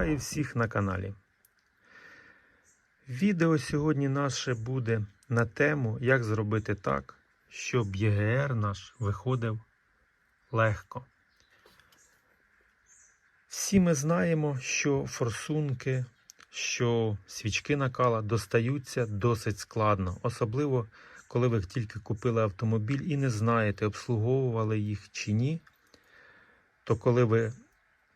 Вітаю всіх на каналі. Відео сьогодні наше буде на тему, як зробити так, щоб ЄГР наш виходив легко. Всі ми знаємо, що форсунки, що свічки накала достаються досить складно, особливо коли ви тільки купили автомобіль і не знаєте, обслуговували їх чи ні, то коли ви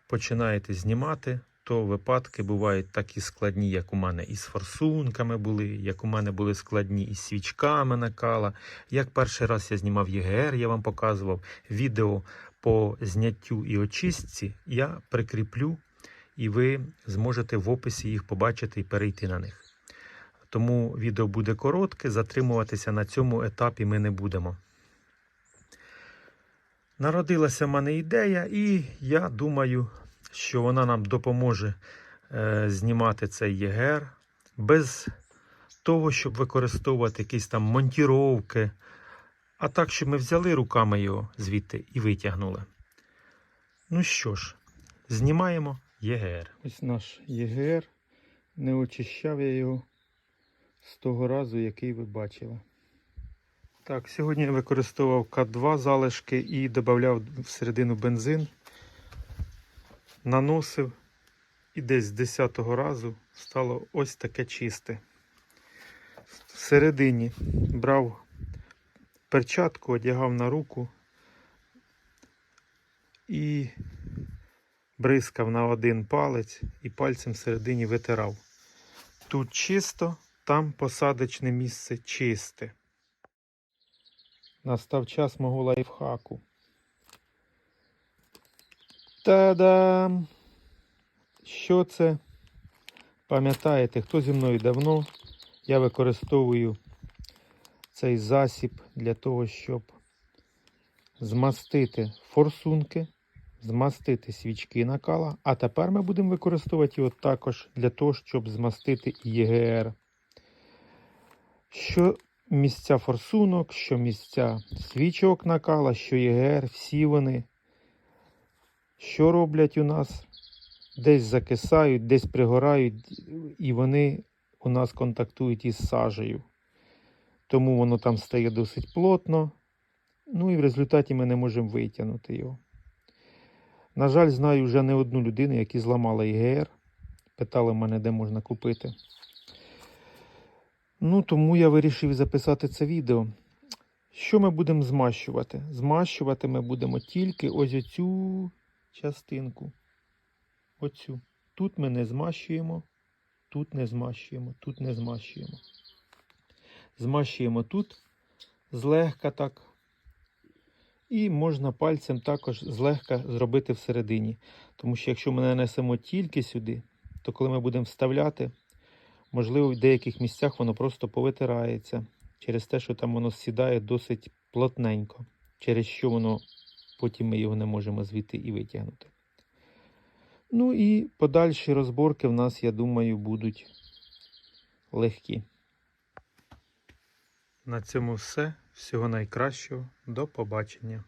починаєте знімати, то випадки бувають такі складні, як у мене із форсунками були, як у мене були складні із свічками накала. Як перший раз я знімав ЄГР, я вам показував відео по зняттю і очистці, я прикріплю, і ви зможете в описі їх побачити і перейти на них. Тому відео буде коротке, затримуватися на цьому етапі ми не будемо. Народилася в мене ідея, і я думаю, що вона нам допоможе е, знімати цей ЄГР без того, щоб використовувати якісь там монтіровки, а так, щоб ми взяли руками його звідти і витягнули. Ну що ж, знімаємо ЄГР. Ось наш ЄГР. Не очищав я його з того разу, який ви бачили. Так, сьогодні я використовував К2 залишки і додавав всередину бензин, наносив і десь з 10-го разу стало ось таке чисте. Всередині брав перчатку, одягав на руку і бризкав на один палець і пальцем всередині витирав. Тут чисто, там посадочне місце чисте. Настав час мого лайфхаку. Та-дам! Що це? Пам'ятаєте, хто зі мною давно? Я використовую цей засіб для того, щоб змастити форсунки, змастити свічки накала. А тепер ми будемо використовувати його також для того, щоб змастити ЄГР. Що місця форсунок, що місця свічок накала, що ЄГР, всі вони, що роблять у нас, десь закисають, десь пригорають, і вони у нас контактують із сажею. Тому воно там стає досить плотно. Ну і в результаті ми не можемо витягнути його. На жаль, знаю вже не одну людину, які зламали ЄГР. Питали мене, де можна купити. Ну, тому я вирішив записати це відео. Що ми будемо змащувати? Змащувати ми будемо тільки ось оцю частинку. Оцю. Тут ми не змащуємо, тут не змащуємо, тут не змащуємо. Змащуємо тут злегка так. І можна пальцем також злегка зробити всередині. Тому що якщо ми нанесемо тільки сюди, то коли ми будемо вставляти, Можливо, в деяких місцях воно просто повитирається через те, що там воно сідає досить плотненько, через що воно потім ми його не можемо звідти і витягнути. Ну і подальші розборки в нас, я думаю, будуть легкі. На цьому все. Всього найкращого. До побачення.